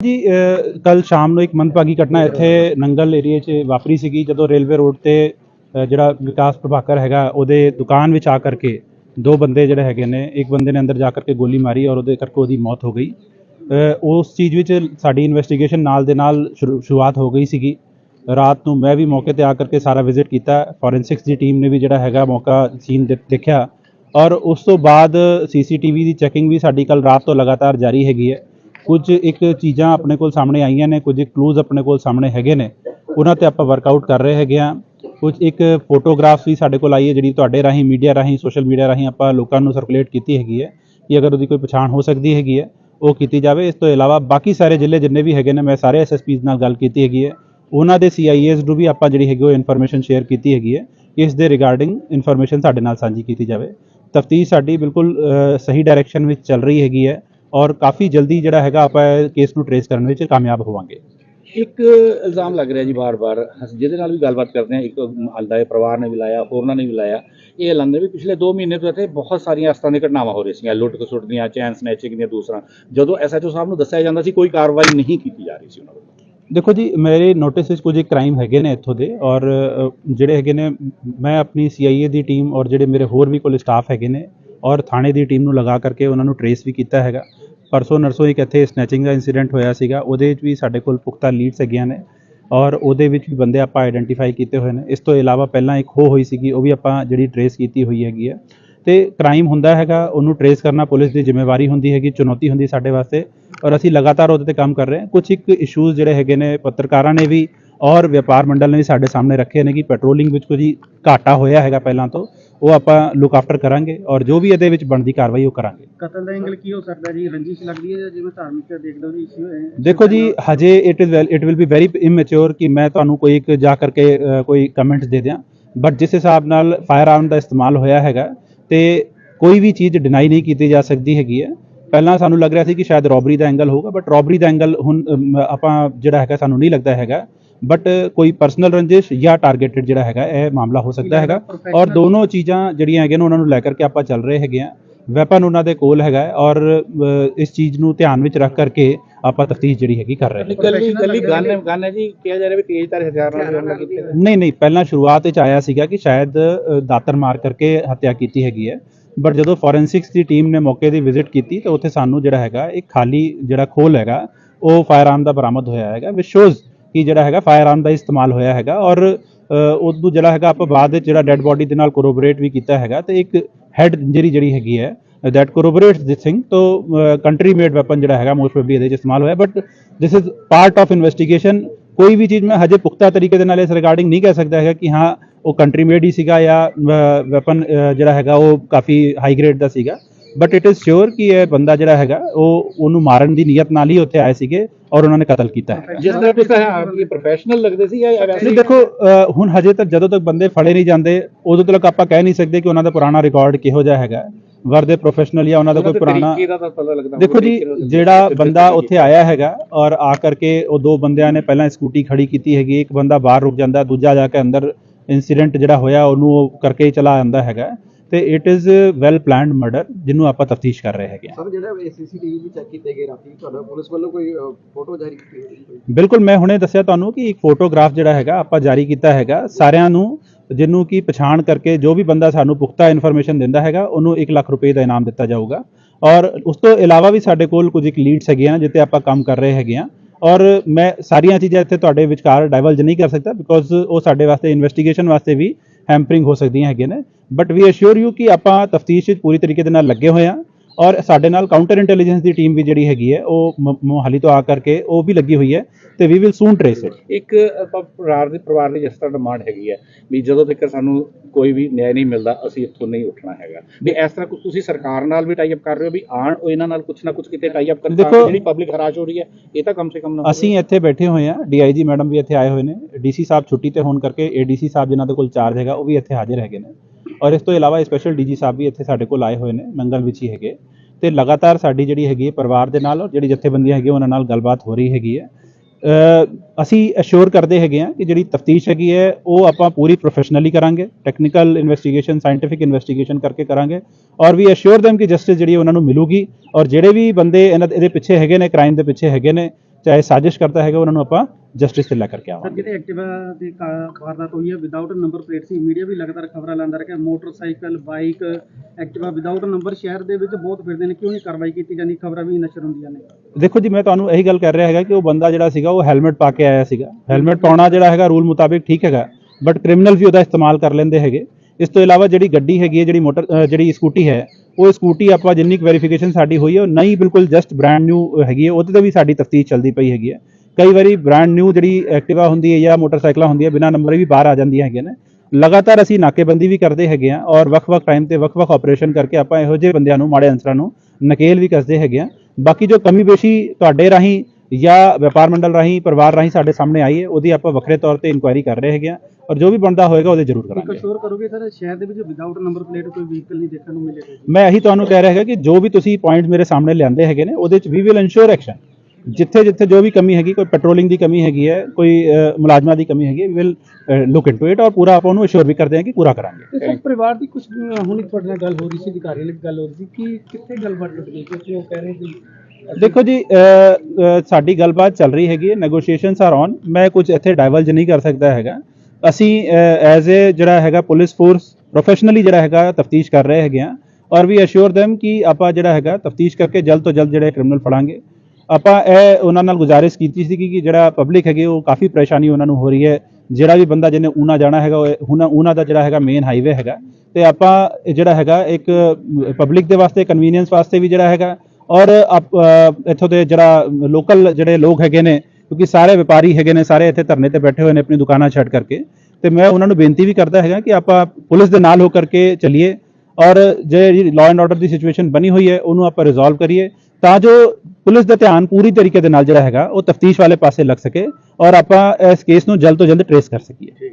ਜੀ ਕੱਲ ਸ਼ਾਮ ਨੂੰ ਇੱਕ ਮੰਦਭਾਗੀ ਘਟਨਾ ਇੱਥੇ ਨੰਗਲ ਏਰੀਆ 'ਚ ਵਾਪਰੀ ਸੀਗੀ, ਜਦੋਂ ਰੇਲਵੇ ਰੋਡ ਤੇ ਜਿਹੜਾ ਵਿਕਾਸ ਪ੍ਰਭਾਕਰ ਹੈਗਾ, ਉਹਦੇ ਦੁਕਾਨ ਵਿੱਚ ਆ ਕਰਕੇ ਦੋ ਬੰਦੇ ਜਿਹੜੇ ਹੈਗੇ ਨੇ, ਇੱਕ ਬੰਦੇ ਨੇ ਅੰਦਰ ਜਾ ਕਰਕੇ ਗੋਲੀ ਮਾਰੀ ਔਰ ਉਹਦੇ ਕਰਕੇ ਉਹਦੀ ਮੌਤ ਹੋ ਗਈ। ਉਸ ਚੀਜ਼ ਵਿੱਚ ਸਾਡੀ ਇਨਵੈਸਟੀਗੇਸ਼ਨ ਨਾਲ ਦੇ ਨਾਲ ਸ਼ੁਰੂ- ਸ਼ੁਰੂਆਤ ਹੋ ਗਈ ਸੀਗੀ। ਰਾਤ ਨੂੰ ਮੈਂ ਵੀ ਮੌਕੇ ਤੇ ਆ ਕਰਕੇ ਸਾਰਾ ਵਿਜ਼ਿਟ ਕੀਤਾ। ਫੋਰੈਂਸਿਕਸ ਦੀ ਟੀਮ ਨੇ ਵੀ ਜਿਹੜਾ ਹੈਗਾ ਮੌਕਾ ਸੀਨ ਦੇਖਿਆ। ਔਰ ਉਸ ਤੋਂ ਬਾਅਦ ਸੀਸੀਟੀਵੀ ਦੀ ਚੈਕਿੰਗ ਵੀ ਸਾਡੀ ਕੱਲ ਰਾਤ ਤੋਂ ਲਗਾਤਾਰ ਜਾਰੀ ਹੈਗੀ ਹੈ। ਕੁਝ ਇੱਕ ਚੀਜ਼ਾਂ ਆਪਣੇ ਕੋਲ ਸਾਹਮਣੇ ਆਈਆਂ ਨੇ, ਕੁਝ ਕਲੂਜ਼ ਆਪਣੇ ਕੋਲ ਸਾਹਮਣੇ ਹੈਗੇ ਨੇ, ਉਹਨਾਂ ਤੇ ਆਪਾਂ ਵਰਕਆਊਟ ਕਰ ਰਹੇ ਹੈਗੇ ਆ ਕੁਝ ਇੱਕ ਫੋਟੋਗ੍ਰਾਫ ਵੀ ਸਾਡੇ ਕੋਲ ਆਈ ਹੈ, ਜਿਹੜੀ ਤੁਹਾਡੇ ਰਾਹੀਂ ਮੀਡੀਆ ਰਾਹੀਂ ਸੋਸ਼ਲ ਮੀਡੀਆ ਰਾਹੀਂ ਆਪਾਂ ਲੋਕਾਂ ਨੂੰ ਸਰਕੂਲੇਟ ਕੀਤੀ ਹੈਗੀ ਹੈ, ਕਿ ਅਗਰ ਉਹਦੀ ਕੋਈ ਪਛਾਣ ਹੋ ਸਕਦੀ ਹੈਗੀ ਹੈ, ਉਹ ਕੀਤੀ ਜਾਵੇ। ਇਸ ਤੋਂ ਇਲਾਵਾ ਬਾਕੀ ਸਾਰੇ ਜ਼ਿਲ੍ਹੇ ਜਿੰਨੇ ਵੀ ਹੈਗੇ ਨੇ, ਮੈਂ ਸਾਰੇ ਐਸਐਸਪੀਜ਼ ਨਾਲ ਗੱਲ ਕੀਤੀ ਹੈਗੀ ਹੈ। ਉਹਨਾਂ ਦੇ ਸੀਆਈਏਸ ਨੂੰ ਵੀ ਆਪਾਂ ਜਿਹੜੀ ਹੈਗੀ ਉਹ ਇਨਫੋਰਮੇਸ਼ਨ ਸ਼ੇਅਰ ਕੀਤੀ ਹੈਗੀ ਹੈ ਇਸ ਦੇ ਰਿਗਾਰਡਿੰਗ ਇਨਫੋਰਮੇਸ਼ਨ ਸਾਡੇ ਨਾਲ ਸਾਂਝੀ ਕੀਤੀ ਜਾਵੇ। ਤਫਤੀਸ਼ ਸਾਡੀ ਬਿਲਕੁਲ ਸਹੀ ਡਾਇਰੈਕਸ਼ਨ ਵਿੱਚ ਚੱਲ ਰਹੀ ਹੈਗੀ ਹੈ। ਔਰ ਕਾਫੀ ਜਲਦੀ ਜਿਹੜਾ ਹੈਗਾ ਆਪਾਂ ਕੇਸ ਨੂੰ ਟਰੇਸ ਕਰਨ ਵਿੱਚ ਕਾਮਯਾਬ ਹੋਵਾਂਗੇ। ਇੱਕ ਇਲਜ਼ਾਮ ਲੱਗ ਰਿਹਾ ਜੀ ਬਾਰ-ਬਾਰ। ਜਿਹਦੇ ਨਾਲ ਵੀ ਗੱਲਬਾਤ ਕਰਦੇ ਆ ਇੱਕ ਹਲਦਾ ਹੈ ਪਰਿਵਾਰ ਨੇ ਵੀ ਲਾਇਆ ਹੋਰਨਾਂ ਨੇ ਵੀ ਲਾਇਆ। ਇਹ ਐਲਾਨ ਵੀ ਪਿਛਲੇ 2 ਮਹੀਨੇ ਤੋਂ ਇੱਥੇ ਬਹੁਤ ਸਾਰੀਆਂ ਤਰ੍ਹਾਂ ਦੀਆਂ ਘਟਨਾਵਾਂ ਹੋ ਰਹੀਆਂ ਸੀਗੀਆਂ। ਲੁੱਟ ਖਸੁੱਟ ਦੀਆਂ ਚੈਨ ਸਨੈਚਿੰਗ ਦੀਆਂ ਦੂਸਰਾ। ਜਦੋਂ ਐਸਐਚਓ ਸਾਹਿਬ ਨੂੰ ਦੱਸਿਆ ਜਾਂਦਾ ਸੀ ਕੋਈ ਕਾਰਵਾਈ ਨਹੀਂ ਕੀਤੀ ਜਾ ਰਹੀ ਸੀ ਉਹਨਾਂ ਵੱਲੋਂ। ਦੇਖੋ ਜੀ ਮੇਰੇ ਨੋਟਿਸ ਵਿੱਚ ਕੁਝ ਕ੍ਰਾਈਮ ਹੈਗੇ ਨੇ ਇੱਥੋਂ ਦੇ ਔਰ ਜਿਹੜੇ ਹੈਗੇ ਨੇ ਮੈਂ ਆਪਣੀ ਸੀਆਈਏ ਦੀ ਟੀਮ ਔਰ ਜਿਹੜੇ ਮੇਰੇ ਹੋਰ ਵੀ ਕੋਲ ਸਟਾਫ ਹੈਗੇ ਨੇ ਔਰ ਥਾਣੇ ਦੀ ਟੀਮ ਨੂੰ ਲਗਾ ਕਰਕੇ ਉਹਨਾਂ ਨੂੰ ਟਰੇਸ ਵੀ ਕੀਤਾ ਹੈਗਾ। ਪਰਸੋਂ ਨਰਸੋਂ ਇੱਕ ਇੱਥੇ ਸਨੈਚਿੰਗ ਦਾ ਇਨਸੀਡੈਂਟ ਹੋਇਆ ਸੀਗਾ, ਉਹਦੇ ਵਿੱਚ ਵੀ ਸਾਡੇ ਕੋਲ ਪੁਖਤਾ ਲੀਡਸ ਹੈਗੀਆਂ ਨੇ ਔਰ ਉਹਦੇ ਵਿੱਚ ਵੀ ਬੰਦੇ ਆਪਾਂ ਆਈਡੈਂਟੀਫਾਈ ਕੀਤੇ ਹੋਏ ਨੇ। ਇਸ ਤੋਂ ਇਲਾਵਾ ਪਹਿਲਾਂ ਇੱਕ ਹੋ ਹੋਈ ਸੀਗੀ, ਉਹ ਵੀ ਆਪਾਂ ਜਿਹੜੀ ਟਰੇਸ ਕੀਤੀ ਹੋਈ ਹੈਗੀ ਹੈ ਤੇ ਕ੍ਰਾਈਮ ਹੁੰਦਾ ਹੈਗਾ, ਉਹਨੂੰ ਟਰੇਸ ਕਰਨਾ ਪੁਲਿਸ ਦੀ ਜ਼ਿੰਮੇਵਾਰੀ ਹੁੰਦੀ ਹੈਗੀ, ਚੁਣੌਤੀ ਹੁੰਦੀ ਸਾਡੇ ਵਾਸਤੇ ਔਰ ਅਸੀਂ ਲਗਾਤਾਰ ਉਹਦੇ ਤੇ ਕੰਮ ਕਰ ਰਹੇ ਹਾਂ। ਕੁਝ ਇੱਕ ਇਸ਼ੂਜ਼ ਜਿਹੜੇ ਹੈਗੇ ਨੇ, ਪੱਤਰਕਾਰਾਂ ਨੇ ਵੀ ਔਰ ਵਪਾਰ ਮੰਡਲ ਨੇ ਵੀ ਸਾਡੇ ਸਾਹਮਣੇ ਰੱਖੇ ਨੇ ਕਿ ਪੈਟਰੋਲਿੰਗ ਵਿੱਚ ਕੁਝ ਘਾਟਾ ਹੋਇਆ ਹੈਗਾ ਪਹਿਲਾਂ ਤੋਂ। ਉਹ ਆਪਾਂ ਲੁੱਕ ਆਫਟਰ ਕਰਾਂਗੇ ਔਰ ਜੋ ਵੀ ਇਹਦੇ ਵਿੱਚ ਬਣਦੀ ਕਾਰਵਾਈ ਉਹ ਕਰਾਂਗੇ। ਕਤਲ ਦਾ ਐਂਗਲ ਕੀ ਹੋ ਸਕਦਾ ਜੀ? ਰੰਜਿਸ਼ ਲੱਗਦੀ ਹੈ ਜਿਵੇਂ ਧਾਰਮਿਕ ਦੇਖਦੇ ਹੋ ਇਸ਼ੂ ਹੈ? ਦੇਖੋ ਜੀ ਹਜੇ it is it will be very immature ਕਿ ਮੈਂ ਤੁਹਾਨੂੰ ਕੋਈ ਇੱਕ ਜਾ ਕਰਕੇ ਕੋਈ ਕਮੈਂਟ ਦੇ ਦਿਆਂ। ਬਟ ਜਿਸ ਹਿਸਾਬ ਨਾਲ ਫਾਇਰ ਆਰਮ ਦਾ ਇਸਤੇਮਾਲ ਹੋਇਆ ਹੈਗਾ ਤੇ ਕੋਈ ਵੀ ਚੀਜ਼ ਡਿਨਾਈ ਨਹੀਂ ਕੀਤੀ ਜਾ ਸਕਦੀ ਹੈਗੀ ਹੈ। ਪਹਿਲਾਂ ਸਾਨੂੰ ਲੱਗ ਰਿਹਾ ਸੀ ਕਿ ਸ਼ਾਇਦ ਰੋਬਰੀ ਦਾ ਐਂਗਲ ਹੋਊਗਾ ਬਟ ਰੋਬਰੀ ਦਾ ਐਂਗਲ ਹੁਣ ਆਪਾਂ ਜਿਹੜਾ ਹੈਗਾ ਸਾਨੂੰ ਨਹੀਂ ਲੱਗਦਾ ਹੈਗਾ। ਬਟ ਕੋਈ ਪਰਸਨਲ ਰੰਜਿਸ਼ ਜਾਂ ਟਾਰਗੇਟਡ ਜਿਹੜਾ ਹੈਗਾ ਇਹ ਮਾਮਲਾ ਹੋ ਸਕਦਾ ਹੈਗਾ। ਔਰ ਦੋਨੋਂ ਚੀਜ਼ਾਂ ਜਿਹੜੀਆਂ ਹੈਗੀਆਂ ਨੇ ਉਹਨਾਂ ਨੂੰ ਲੈ ਕਰਕੇ ਆਪਾਂ ਚੱਲ ਰਹੇ ਹੈਗੇ ਆ ਵੈਪਨ ਉਹਨਾਂ ਦੇ ਕੋਲ ਹੈਗਾ ਔਰ ਇਸ ਚੀਜ਼ ਨੂੰ ਧਿਆਨ ਵਿੱਚ ਰੱਖ ਕਰਕੇ ਆਪਾਂ ਤਫਤੀਸ਼ ਜਿਹੜੀ ਹੈਗੀ ਕਰ ਰਹੇ ਹਾਂ। ਕੱਲੀ ਕੱਲੀ ਗਨ ਗਨ ਹੈ ਜੀ ਕਿਹਾ ਜਾ ਰਿਹਾ ਵੀ ਤੇਜ਼ਧਾਰ ਹਥਿਆਰ ਨਾਲ ਵੀ ਹਮਲਾ ਕੀਤਾ ਹੈ। ਨਹੀਂ ਨਹੀਂ ਪਹਿਲਾਂ ਸ਼ੁਰੂਆਤ ਵਿੱਚ ਆਇਆ ਸੀਗਾ ਕਿ ਸ਼ਾਇਦ ਦਾਤਰ ਮਾਰ ਕਰਕੇ ਹੱਤਿਆ ਕੀਤੀ ਹੈਗੀ ਹੈ। ਬਟ ਜਦੋਂ ਫੋਰੈਂਸਿਕਸ ਦੀ ਟੀਮ ਨੇ ਮੌਕੇ ਦੀ ਵਿਜ਼ਿਟ ਕੀਤੀ ਤਾਂ ਉੱਥੇ ਸਾਨੂੰ ਜਿਹੜਾ ਹੈਗਾ ਇੱਕ ਖਾਲੀ ਜਿਹੜਾ ਖੋਲ ਹੈਗਾ ਉਹ ਫਾਇਰ ਆਰਮ ਦਾ ਬਰਾਮਦ ਹੋਇਆ ਹੈਗਾ ਵਿਚ ਸ਼ੋਜ਼ ਕਿ ਜਿਹੜਾ ਹੈਗਾ ਫਾਇਰ ਆਰਮ ਦਾ ਇਸਤੇਮਾਲ ਹੋਇਆ ਹੈਗਾ ਔਰ ਉਦੋਂ ਜਿਹੜਾ ਹੈਗਾ ਆਪਾਂ ਬਾਅਦ ਵਿੱਚ ਜਿਹੜਾ ਡੈੱਡ ਬੋਡੀ ਦੇ ਨਾਲ ਕੋਰੋਬੋਰੇਟ ਵੀ ਕੀਤਾ ਹੈਗਾ ਤੇ ਇੱਕ ਹੈਡ ਇੰਜਰੀ ਜਿਹੜੀ ਹੈਗੀ ਹੈ ਦੈਟ corroborates this thing तो ਕੰਟਰੀ ਮੇਡ ਵੈਪਨ ਜਿਹੜਾ ਹੈਗਾ ਮੋਸਟ ਪ੍ਰੋਬਬਲੀ ਇਹਦੇ ਚ ਇਸਤੇਮਾਲ ਹੋਇਆ but this is part of investigation ਕੋਈ ਵੀ ਚੀਜ਼ ਮੈਂ ਹਜੇ ਪੁਖਤਾ ਤਰੀਕੇ ਦੇ ਨਾਲ ਇਸ ਰਿਗਾਰਡਿੰਗ ਨਹੀਂ ਕਹਿ ਸਕਦਾ ਹੈਗਾ ਕਿ ਹਾਂ, ਉਹ ਕੰਟਰੀ ਮੇਡ ਹੀ ਸੀਗਾ ਜਾਂ ਵੈਪਨ ਜਿਹੜਾ ਹੈਗਾ ਉਹ ਕਾਫੀ ਹਾਈ ਗ੍ਰੇਡ ਦਾ ਸੀਗਾ। ਬਟ ਇਟ ਇਜ਼ ਸ਼ੋਰ ਕਿ ਇਹ ਬੰਦਾ ਜਿਹੜਾ ਹੈਗਾ ਉਹ ਉਹਨੂੰ ਮਾਰਨ ਦੀ ਨੀਅਤ ਨਾਲ ਹੀ ਉੱਥੇ ਆਏ ਸੀਗੇ ਔਰ ਉਹਨਾਂ ਨੇ ਕਤਲ ਕੀਤਾ ਹੈ ਜਿਸ ਤਰ੍ਹਾਂ ਤੁਸੀਂ ਆਪ ਇਹ ਪ੍ਰੋਫੈਸ਼ਨਲ ਲੱਗਦੇ ਸੀ ਜਾਂ ਵੈਸੇ ਨਹੀਂ ਦੇਖੋ ਹੁਣ ਹਜੇ ਤੱਕ ਜਦੋਂ ਤੱਕ ਬੰਦੇ ਫੜੇ ਨਹੀਂ ਜਾਂਦੇ ਉਦੋਂ ਤੱਕ ਆਪਾਂ ਕਹਿ ਨਹੀਂ ਸਕਦੇ ਕਿ ਉਹਨਾਂ ਦਾ ਪੁਰਾਣਾ ਰਿਕਾਰਡ ਕਿਹੋ ਜਿਹਾ ਹੈਗਾ ਵਰਦੇ ਪ੍ਰੋਫੈਸ਼ਨਲ ਜਾਂ ਉਹਨਾਂ ਦਾ ਕੋਈ ਪੁਰਾਣਾ ਦੇਖੋ ਜੀ ਜਿਹੜਾ ਬੰਦਾ ਉੱਥੇ ਆਇਆ ਹੈਗਾ ਔਰ ਆ ਕਰਕੇ ਉਹ ਦੋ ਬੰਦਿਆਂ ਨੇ ਪਹਿਲਾਂ ਸਕੂਟੀ ਖੜੀ ਕੀਤੀ ਹੈਗੀ ਇੱਕ ਬੰਦਾ ਬਾਹਰ ਰੁਕ ਜਾਂਦਾ ਦੂਜਾ ਜਾ ਕੇ ਅੰਦਰ ਇਨਸੀਡੈਂਟ ਜਿਹੜਾ ਹੋਇਆ ਉਹਨੂੰ ਉਹ ਕਰਕੇ ਚਲਾ ਜਾਂਦਾ ਹੈਗਾ ਤੇ it is well planned murder ਜਿਹਨੂੰ ਆਪਾਂ ਤਫਤੀਸ਼ ਕਰ ਰਹੇ ਹੈਗੇ ਹਾਂ। ਸਰ ਜਿਹੜਾ ਸੀਸੀਟੀਵੀ ਵੀ ਚੈੱਕ ਕੀਤੇ ਗਏ ਰਾਤੀ ਤੁਹਾਡਾ ਪੁਲਿਸ ਵੱਲੋਂ ਕੋਈ ਫੋਟੋ ਜਾਰੀ ਕੀਤੀ ਹੋਈ ਕੋਈ? ਬਿਲਕੁਲ ਮੈਂ ਹੁਣੇ ਦੱਸਿਆ ਤੁਹਾਨੂੰ ਕਿ ਇੱਕ ਫੋਟੋਗ੍ਰਾਫ ਜਿਹੜਾ ਹੈਗਾ ਆਪਾਂ ਜਾਰੀ ਕੀਤਾ ਹੈਗਾ। ਸਾਰਿਆਂ ਨੂੰ ਜਿਹਨੂੰ ਕੀ ਪਛਾਣ ਕਰਕੇ ਜੋ ਵੀ ਬੰਦਾ ਸਾਨੂੰ ਪੁਖਤਾ ਇਨਫੋਰਮੇਸ਼ਨ ਦਿੰਦਾ ਹੈਗਾ ਉਹਨੂੰ 1 ਲੱਖ ਰੁਪਏ ਦਾ ਇਨਾਮ ਦਿੱਤਾ ਜਾਊਗਾ। ਔਰ ਉਸ ਤੋਂ ਇਲਾਵਾ ਵੀ ਸਾਡੇ ਕੋਲ ਕੁਝ ਇੱਕ ਲੀਡਸ ਹੈਗੀਆਂ ਜਿੱਤੇ ਆਪਾਂ ਕੰਮ ਕਰ ਰਹੇ ਹੈਗੇ ਆ ਔਰ ਮੈਂ ਸਾਰੀਆਂ ਚੀਜ਼ਾਂ ਇੱਥੇ ਤੁਹਾਡੇ ਵਿਚਕਾਰ ਡਾਈਵਲਜ ਨਹੀਂ ਕਰ ਸਕਦਾ ਬਿਕੋਜ਼ ਉਹ ਸਾਡੇ ਵਾਸਤੇ ਇਨਵੈਸਟੀਗੇਸ਼ਨ ਵਾਸਤੇ ਵੀ ਹੈਂਪਰਿੰਗ ਹੋ ਸਕਦੀਆਂ ਹੈਗੀਆਂ ਨੇ। ਬਟ ਵੀ ਅਸ਼ੋਰ ਯੂ ਕਿ ਆਪਾਂ ਤਫਤੀਸ਼ ਵਿੱਚ ਪੂਰੀ ਤਰੀਕੇ ਦੇ ਨਾਲ ਲੱਗੇ ਹੋਏ ਆ ਔਰ ਸਾਡੇ ਨਾਲ ਕਾਊਂਟਰ ਇੰਟੈਲੀਜੈਂਸ ਦੀ ਟੀਮ ਵੀ ਜਿਹੜੀ ਹੈਗੀ ਹੈ ਉਹ ਮ- ਮੋਹਾਲੀ ਤੋਂ ਆ ਕਰਕੇ ਉਹ ਵੀ ਲੱਗੀ ਹੋਈ ਹੈ ਤੇ we will soon trace it ਇੱਕ ਆਪਾਂ ਪਰਿਵਾਰ ਦੀ ਪਰਿਵਾਰ ਦੀ ਜਿਸ ਤਰ੍ਹਾਂ ਡਿਮਾਂਡ ਹੈਗੀ ਹੈ ਵੀ ਜਦੋਂ ਤੱਕ ਸਾਨੂੰ ਕੋਈ ਵੀ ਨਿਆਂ ਨਹੀਂ ਮਿਲਦਾ ਅਸੀਂ ਇੱਥੋਂ ਨਹੀਂ ਉੱਠਣਾ ਹੈਗਾ। ਵੀ ਇਸ ਤਰ੍ਹਾਂ ਕੁਛ ਤੁਸੀਂ ਸਰਕਾਰ ਨਾਲ ਵੀ ਟਾਈ ਅਪ ਕਰ ਰਹੇ ਹੋ ਵੀ ਆਣ ਉਹ ਇਹਨਾਂ ਨਾਲ ਕੁਛ ਨਾ ਕੁਛ ਕਿਤੇ ਟਾਈ ਅਪ ਕਰਨ ਦੇਖੋ- ਜਿਹੜੀ ਪਬਲਿਕ ਹਰਾਸ਼ ਹੋ ਰਹੀ ਹੈ ਇਹ ਤਾਂ ਕਮ ਸੇ ਕਮ ਨਾ ਅਸੀਂ ਇੱਥੇ ਬੈਠੇ ਹੋਏ ਆ ਡੀਆਈਜੀ ਮੈਡਮ ਵੀ ਇੱਥੇ ਆਏ ਹੋਏ ਨੇ ਡੀਸੀ ਸਾਹਿਬ ਛੁੱਟੀ ਤੇ ਹੋਣ ਕਰਕੇ ਏਡੀਸੀ ਸਾਹਿਬ ਜਿਨ੍ਹਾਂ ਦੇ ਕੋਲ ਚਾਰਜ ਹੈਗਾ ਉਹ ਵੀ ਇੱਥੇ ਹਾਜ਼ਰ ਹੈਗੇ ਨੇ। ਔਰ ਇਸ ਤੋਂ ਇਲਾਵਾ ਸਪੈਸ਼ਲ ਡੀਜੀ ਸਾਹਿਬ ਵੀ ਇੱਥੇ ਸਾਡੇ ਕੋਲ ਆਏ ਹੋਏ ਨੇ ਨੰਗਲ ਵਿੱਚ ਹੀ ਹੈਗੇ। ਤੇ ਲਗਾਤਾਰ ਸਾਡੀ ਜਿਹੜੀ ਹੈਗੀ ਹੈ ਪਰਿਵਾਰ ਦੇ ਨਾਲ ਔਰ ਜਿਹੜੀ ਜਥੇਬੰਦੀਆਂ ਹੈਗੀਆਂ ਉਹਨਾਂ ਨਾਲ ਗੱਲਬਾਤ ਹੋ ਰਹੀ ਹੈਗੀ ਹੈ। ਅਸੀਂ ਅਸ਼ੋਰ ਕਰਦੇ ਹੈਗੇ ਆ ਕਿ ਜਿਹੜੀ ਤਫਤੀਸ਼ ਹੈਗੀ ਹੈ, ਉਹ ਆਪਾਂ ਪੂਰੀ ਪ੍ਰੋਫੈਸ਼ਨਲੀ ਕਰਾਂਗੇ ਟੈਕਨੀਕਲ ਇਨਵੈਸਟੀਗੇਸ਼ਨ ਸਾਇੰਟੀਫਿਕ ਇਨਵੈਸਟੀਗੇਸ਼ਨ ਕਰਕੇ ਕਰਾਂਗੇ ਔਰ ਵੀ ਅਸ਼ੋਰ them ਕਿ ਜਸਟਿਸ ਜਿਹੜੀ ਉਹਨਾਂ ਨੂੰ ਮਿਲੂਗੀ ਔਰ ਜਿਹੜੇ ਵੀ ਬੰਦੇ ਇਹਨਾਂ ਇਹਦੇ ਪਿੱਛੇ ਹੈਗੇ ਨੇ ਕ੍ਰਾਈਮ ਦੇ ਪਿੱਛੇ ਹੈਗੇ ਨੇ ਚਾਹੇ ਸਾਜ਼ਿਸ਼ ਕਰਦਾ ਹੈਗਾ ਉਹਨਾਂ ਨੂੰ ਆਪਾਂ ਜਸਟਿਸ ਤੇ ਲੈ ਕਰਕੇ ਸਰ ਆਵਾਂਗੇ। ਜਿਹੜੇ ਐਕਟਿਵਾ ਦੀ ਵਾਰਦਾਤ ਹੋਈ ਹੈ ਵਿਦਆਊਟ ਨੰਬਰ ਪਲੇਟ ਸੀ ਮੀਡੀਆ ਵੀ ਲਗਾਤਾਰ ਖਬਰਾਂ ਲਾਉਂਦਾ ਰਿਹਾ ਕਿ motorcycle bike Activa without number ਸ਼ਹਿਰ ਦੇ ਵਿੱਚ ਬਹੁਤ ਫਿਰਦੇ ਨੇ ਕਿਉਂ ਨਹੀਂ ਕਾਰਵਾਈ ਕੀਤੀ ਜਾਂਦੀ ਖਬਰਾਂ ਵੀ ਨਸ਼ਰ ਹੁੰਦੀਆਂ ਨੇ? ਦੇਖੋ ਜੀ ਮੈਂ ਤੁਹਾਨੂੰ ਇਹੀ ਗੱਲ ਕਰ ਰਿਹਾ ਹੈਗਾ ਕਿ ਉਹ ਬੰਦਾ ਜਿਹੜਾ ਸੀਗਾ ਉਹ ਹੈਲਮਟ ਪਾ ਕੇ ਆਇਆ ਸੀਗਾ। ਹੈਲਮਟ ਪਾਉਣਾ ਜਿਹੜਾ ਹੈਗਾ ਰੂਲ ਮੁਤਾਬਿਕ ਠੀਕ ਹੈਗਾ ਬਟ ਕ੍ਰਿਮੀਨਲ ਵੀ ਉਹਦਾ ਇਸਤੇਮਾਲ ਕਰ ਲੈਂਦੇ ਹੈਗੇ। ਇਸ ਤੋਂ ਇਲਾਵਾ ਜਿਹੜੀ ਗੱਡੀ ਹੈਗੀ ਹੈ, ਜਿਹੜੀ ਮੋਟਰ ਜਿਹੜੀ ਸਕੂਟੀ ਹੈ, ਉਹ ਸਕੂਟੀ ਆਪਾਂ ਜਿੰਨੀ ਕੁ ਵੈਰੀਫਿਕੇਸ਼ਨ ਸਾਡੀ ਹੋਈ ਹੈ, ਉਹ ਨਹੀਂ ਬਿਲਕੁਲ ਜਸਟ ਬ੍ਰਾਂਡ ਨਿਊ ਹੈਗੀ ਹੈ, ਉਹਦੇ ਤੇ ਵੀ ਸਾਡੀ ਤਫਤੀਸ਼ ਚੱਲਦੀ ਪਈ ਹੈਗੀ ਹੈ। ਕਈ ਵਾਰੀ ਬ੍ਰਾਂਡ ਨਿਊ ਜਿਹੜੀ ਐਕਟਿਵਾ ਹੁੰਦੀ ਹੈ ਜਾਂ ਮੋਟਰਸਾਈਕਲਾਂ ਹੁੰਦੀਆਂ, ਬਿਨਾਂ ਨੰਬਰ ਵੀ ਬਾਹਰ ਆ ਜਾਂਦੀਆਂ ਹੈਗੀਆਂ ਨੇ। ਲਗਾਤਾਰ ਅਸੀਂ ਨਾਕੇਬੰਦੀ ਵੀ ਕਰਦੇ ਹੈਗੇ ਆ ਔਰ ਵੱਖ-ਵੱਖ ਟਾਈਮ ਤੇ ਵੱਖ-ਵੱਖ ਆਪਰੇਸ਼ਨ ਕਰਕੇ ਆਪਾਂ ਇਹੋ ਜਿਹੇ ਬੰਦਿਆਂ ਨੂੰ, ਮਾੜੇ ਅਨਸਰਾਂ ਨੂੰ ਨਕੇਲ ਵੀ ਕੱਸਦੇ ਹੈਗੇ ਆ ਬਾਕੀ ਜੋ ਕਮੀ ਬੇਸ਼ੀ ਤੁਹਾਡੇ ਰਾਹੀਂ ਜਾਂ ਵਪਾਰ ਮੰਡਲ ਰਾਹੀਂ ਪਰਿਵਾਰ ਰਾਹੀਂ ਸਾਡੇ ਸਾਹਮਣੇ ਆਈ ਹੈ ਉਹਦੀ ਆਪਾਂ ਵੱਖਰੇ ਤੌਰ ਤੇ ਇਨਕੁਆਇਰੀ ਕਰ ਰਹੇ ਹੈਗੇ ਆ ਔਰ ਜੋ ਵੀ ਬਣਦਾ ਹੋਏਗਾ ਉਹਦੇ ਜ਼ਰੂਰ ਕਰਾਂਗੇ। ਸ਼ੋਰ ਕਰੋਗੇ ਸਰ ਸ਼ਹਿਰ ਦੇ ਵਿੱਚ ਵਿਦਆਊਟ ਨੰਬਰ ਪਲੇਟ ਕੋਈ ਵਹੀਕਲ ਨਹੀਂ ਦੇਖਣ ਨੂੰ ਮਿਲੇਗਾ। ਮੈਂ ਇਹੀ ਤੁਹਾਨੂੰ ਕਹਿ ਰਿਹਾ ਹੈਗਾ ਕਿ ਜੋ ਵੀ ਤੁਸੀਂ ਪੁਆਇੰਟ ਮੇਰੇ ਸਾਹਮਣੇ ਲਿਆਂਦੇ ਹੈਗੇ ਨੇ ਉਹਦੇ ਚ ਵੀ ਵਿਲ ਇਨਸ਼ੋਰ ਐਕਸ਼ਨ ਜਿੱਥੇ ਜਿੱਥੇ ਜੋ ਵੀ ਕਮੀ ਹੈਗੀ ਕੋਈ ਪੈਟਰੋਲਿੰਗ ਦੀ ਕਮੀ ਹੈਗੀ ਹੈ ਕੋਈ ਮੁਲਾਜ਼ਮਾਂ ਦੀ ਕਮੀ ਹੈਗੀ ਵਿਲ ਲੁੱਕ ਇਨਟੂ ਇਟ ਔਰ ਪੂਰਾ ਆਪਾਂ ਉਹਨੂੰ ਅਸ਼ੋਰ ਵੀ ਕਰਦੇ ਹਾਂ ਕਿ ਪੂਰਾ ਕਰਾਂਗੇ। ਸਰ ਪਰਿਵਾਰ ਦੀ ਕੁਝ ਹੁਣੀ ਤੁਹਾਡੇ ਨਾਲ ਗੱਲ ਹੋ ਰਹੀ ਸੀ ਅਧਿਕਾਰੀ ਨਾਲ ਗੱਲ ਹੋ ਰਹੀ ਸੀ ਕਿ ਕਿੱਥੇ ਗੱਲਬਾਤ ਟੁੱਟੀ ਕਿਉਂਕਿ ਉਹ ਕਹਿ ਰਹੇ ਸੀ ਦੇਖੋ ਜੀ ਸਾਡੀ ਗੱਲਬਾਤ ਚੱਲ ਰਹੀ ਹੈਗੀ ਹੈ ਨੈਗੋਸ਼ੀਏਸ਼ਨਸ ਆਰ ਔਨ ਮੈਂ ਕੁਝ ਇੱਥੇ ਡਾਈਵਲਜ ਨਹੀਂ ਕਰ ਸਕਦਾ ਹੈਗਾ। ਅਸੀਂ ਐਜ਼ ਅ ਜਿਹੜਾ ਹੈਗਾ ਪੁਲਿਸ ਫੋਰਸ ਪ੍ਰੋਫੈਸ਼ਨਲੀ ਜਿਹੜਾ ਹੈਗਾ ਤਫਤੀਸ਼ ਕਰ ਰਹੇ ਹੈਗੇ ਆ ਔਰ ਵੀ ਅਸ਼ੋਰ them ਕਿ ਆਪਾਂ ਜਿਹੜਾ ਹੈਗਾ ਤਫਤੀਸ਼ ਕਰਕੇ ਜਲਦ ਤੋਂ ਜਲਦ ਜਿਹੜੇ ਕ੍ਰਿਮੀਨਲ ਫੜਾਂਗੇ। ਆਪਾਂ ਇਹ ਉਹਨਾਂ ਨਾਲ ਗੁਜ਼ਾਰਿਸ਼ ਕੀਤੀ ਸੀ ਕਿ ਜਿਹੜਾ ਪਬਲਿਕ ਹੈਗੀ ਉਹ ਕਾਫੀ ਪਰੇਸ਼ਾਨੀ ਉਹਨਾਂ ਨੂੰ ਹੋ ਰਹੀ ਹੈ। ਜਿਹੜਾ ਵੀ ਬੰਦਾ ਜਿਹਨੇ ਊਨਾ ਜਾਣਾ ਹੈਗਾ ਉਹਨਾਂ ਹੁਣ, ਊਨਾ ਦਾ ਜਿਹੜਾ ਹੈਗਾ ਮੇਨ ਹਾਈਵੇ ਹੈਗਾ। ਤੇ ਆਪਾਂ ਜਿਹੜਾ ਹੈਗਾ ਇੱਕ ਪਬਲਿਕ ਦੇ ਵਾਸਤੇ ਕਨਵੀਨੀਅੰਸ ਵਾਸਤੇ ਵੀ ਜਿਹੜਾ ਹੈਗਾ ਔਰ ਆਪ- ਇੱਥੋਂ ਦੇ ਜਿਹੜਾ ਲੋਕਲ ਜਿਹੜੇ ਲੋਕ ਹੈਗੇ ਨੇ, ਕਿਉਂਕਿ ਸਾਰੇ ਵਪਾਰੀ ਹੈਗੇ ਨੇ, ਸਾਰੇ ਇੱਥੇ ਧਰਨੇ ਤੇ ਬੈਠੇ ਹੋਏ ਨੇ ਆਪਣੀ ਦੁਕਾਨਾਂ ਛੱਡ ਕਰਕੇ, ਤੇ ਮੈਂ ਉਹਨਾਂ ਨੂੰ ਬੇਨਤੀ ਵੀ ਕਰਦਾ ਹੈਗਾ ਕਿ ਆਪਾਂ ਪੁਲਿਸ ਦੇ ਨਾਲ ਹੋ ਕਰਕੇ ਚੱਲੀਏ, ਔਰ ਜਿਹੜੀ ਲਾਅ ਐਂਡ ਆਰਡਰ ਦੀ ਸਿਚੁਏਸ਼ਨ ਬਣੀ ਹੋਈ ਹੈ, ਉਹਨੂੰ ਆਪਾਂ ਰਿਜ਼ੋਲਵ ਕਰੀਏ, ਤਾਂ ਜੋ ਪੁਲਿਸ ਦਾ ਧਿਆਨ ਪੂਰੀ ਤਰੀਕੇ ਦੇ ਨਾਲ ਜਿਹੜਾ ਹੈਗਾ, ਉਹ ਤਫਤੀਸ਼ ਵਾਲੇ ਪਾਸੇ ਲੱਗ ਸਕੇ, ਔਰ ਆਪਾਂ ਇਸ ਕੇਸ ਨੂੰ ਜਲਦ ਤੋਂ ਜਲਦ ਟ੍ਰੇਸ ਕਰ ਸਕੀਏ।